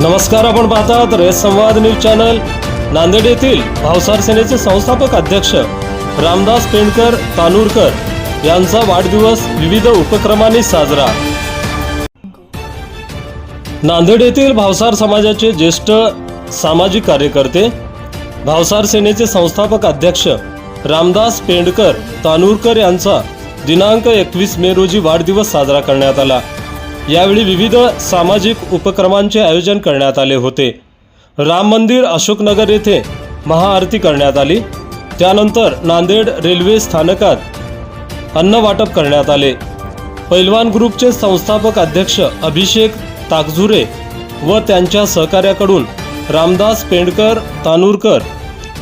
नमस्कार आपण पाहतात रेस संवाद न्यूज चॅनल. नांदेड येथील भावसार सेनेचे संस्थापक अध्यक्ष रामदास पेंडकर तानूरकर यांचा वाढदिवस विविध उपक्रमांनी साजरा. नांदेड येथील भावसार समाजाचे ज्येष्ठ सामाजिक कार्यकर्ते भावसार सेनेचे संस्थापक अध्यक्ष रामदास पेंडकर तानूरकर यांचा दिनांक एकवीस मे रोजी वाढदिवस साजरा करण्यात आला. यावेळी विविध सामाजिक उपक्रमांचे आयोजन करण्यात आले होते. राम मंदिर अशोकनगर येथे महाआरती करण्यात आली. त्यानंतर नांदेड रेल्वे स्थानकात अन्न वाटप करण्यात आले. पैलवान ग्रुपचे संस्थापक अध्यक्ष अभिषेक ताकझुरे व त्यांच्या सहकार्याकडून रामदास पेंडकर तानूरकर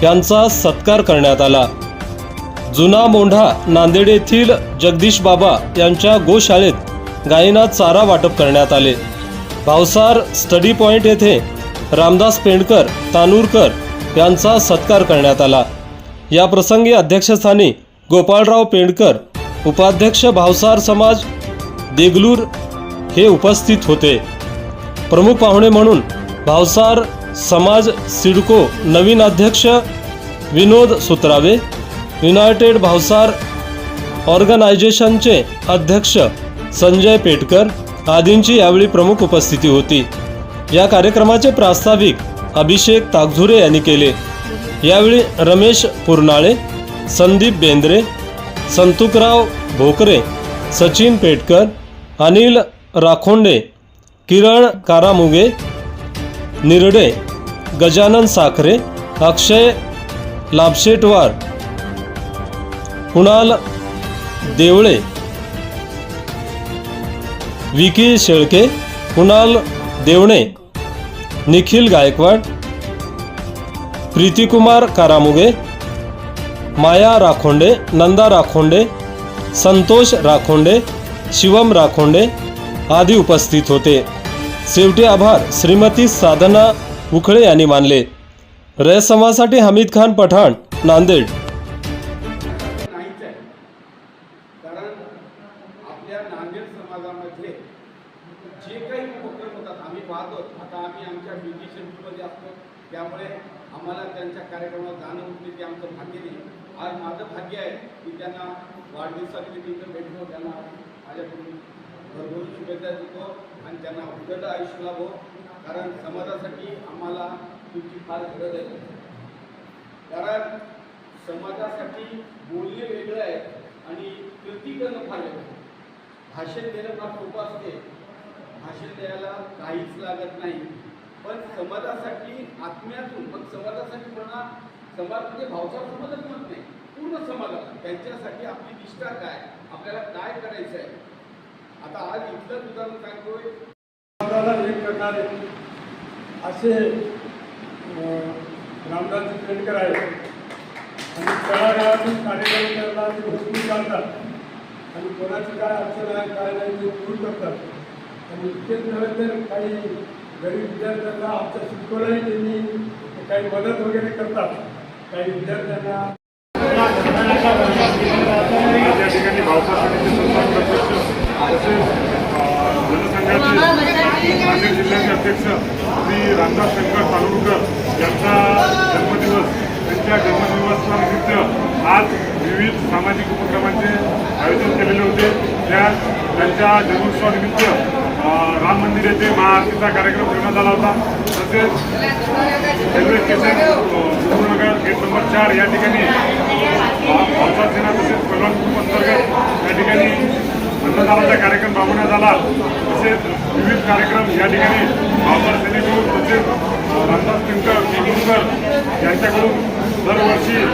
यांचा सत्कार करण्यात आला. जुना मोंढा नांदेड येथील जगदीश बाबा यांच्या गोशाळेत गायींना चारा वाटप करण्यात आले. भावसार स्टडी पॉइंट येथे रामदास पेंडकर तानूरकर यांचा सत्कार करण्यात आला. या प्रसंगी अध्यक्षस्थानी गोपाळराव पेंडकर उपाध्यक्ष भावसार समाज देगलूर हे उपस्थित होते. प्रमुख पाहुणे म्हणून भावसार समाज सिडको नवीन अध्यक्ष विनोद सुत्रावे युनायटेड भावसार ऑर्गनायझेशनचे अध्यक्ष संजय पेटकर आदींची यावेळी प्रमुख उपस्थिती होती. या कार्यक्रमाचे प्रास्ताविक अभिषेक ताकझुरे यांनी केले. यावेळी रमेश पुरनाळे संदीप बेंद्रे संतुकराव भोकरे सचिन पेटकर अनिल राखोंडे किरण कारामुगे निरडे गजानन साखरे अक्षय लाभशेटवार कुणाल देवळे विकी शेळके कुणाल देवणे निखिल गायकवाड प्रीतिकुमार कारामुगे माया राखोंडे नंदा राखोंडे संतोष राखोंडे शिवम राखोंडे आदी उपस्थित होते. शेवटी आभार. श्रीमती साधना उखळे यांनी मानले. रयसमासाठी हमीद खान पठाण नांदेड. आपल्या नांदेड समाजामध्ये जे काही उपक्रम होतात आम्ही पाहतो. आता आम्ही आमच्या बिझी असतो. त्यामुळे आम्हाला त्यांच्या कार्यक्रमात जाणं होते ते आमचं भाग्य नाही. आज माझं भाग्य आहे की त्यांना वाढदिवसाची तिथं भेटलो. त्यांना माझ्याकडून भरभरून शुभेच्छा देतो आणि त्यांना उद्दंड आयुष्य लाभो. कारण समाजासाठी आम्हाला तुमची फार गरज आहे. कारण समाजासाठी बोलणे वेगळं आहे आणि कृती करणं फार वेगळं आहे. भाषण देणं फार सोपं असते. भाषण द्यायला काहीच लागत नाही. पण समाजासाठी आत्म्यातून मग समाजासाठी म्हणा समाज म्हणजे भावचा समाजच म्हणत नाही. पूर्ण समाजाला त्यांच्यासाठी आपली निष्ठा काय? आपल्याला काय करायचं आहे आता आज इथलं उदाहरण सांगतोय समाजाला एक करणारे असे रामदास पेंडकर आहेत. आणि तळागाळातून कार्यक्रम करणारे भरपूर चालतात आणि कोणाची काय अडचण आहे काय नाही ते दूर करतात आणि इतकेच नव्हे तर काही गरीब विद्यार्थ्यांना आमच्या शिकवणारी त्यांनी काही मदत वगैरे करतात. काही विद्यार्थ्यांना या ठिकाणी भावसार तसेच जनसंघाचे नांदेड जिल्ह्याचे अध्यक्ष श्री रामदास शंकर तालुकर यांचा जन्मदिवस त्यांच्या जन्मदिवसानिमित्त आज विविध सामाजिक उपक्रमांचे आयोजन केलेले होते त्यात त्यांच्या जन्मोत्सवानिमित्त अ, राम महाआरतीचा कार्यक्रम ठेवण्यात आला होता. तसेच रेल्वे स्टेशन अ, गुरुनगर गेट नंबर चार या ठिकाणी भारतात सेना तसेच कल्याण अंतर्गत या ठिकाणी अन्नदानाचा कार्यक्रम राबवण्यात आला. तसेच विविध कार्यक्रम या ठिकाणी भावसार सेनेकडून तसेच रामदास पिंकर केंद्रकर यांच्याकडून दरवर्षी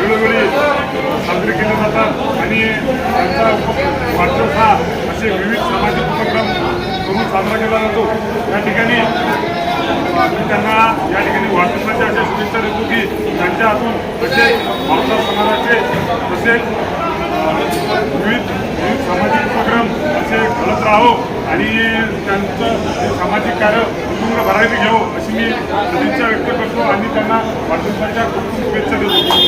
वेळोवेळी साजरे केले जातात. आणि त्यांचा उप- वाढदिवस हा असे विविध सामाजिक उपक्रम करून साजरा केला जातो या ठिकाणी त्यांना या ठिकाणी वाढदिवसाच्या अशा शुभेच्छा देतो की त्यांच्या हातून तसेच भावसा समाजाचे तसेच विविध विविध सामाजिक उपक्रम असे घडत राहो आणि त्यांचं सामाजिक कार्य कुटुंब भरायला घ्यावं अशी मी सदिच्छा व्यक्त करतो आणि त्यांना वाढदिवसाच्या खूप खूप शुभेच्छा देतो.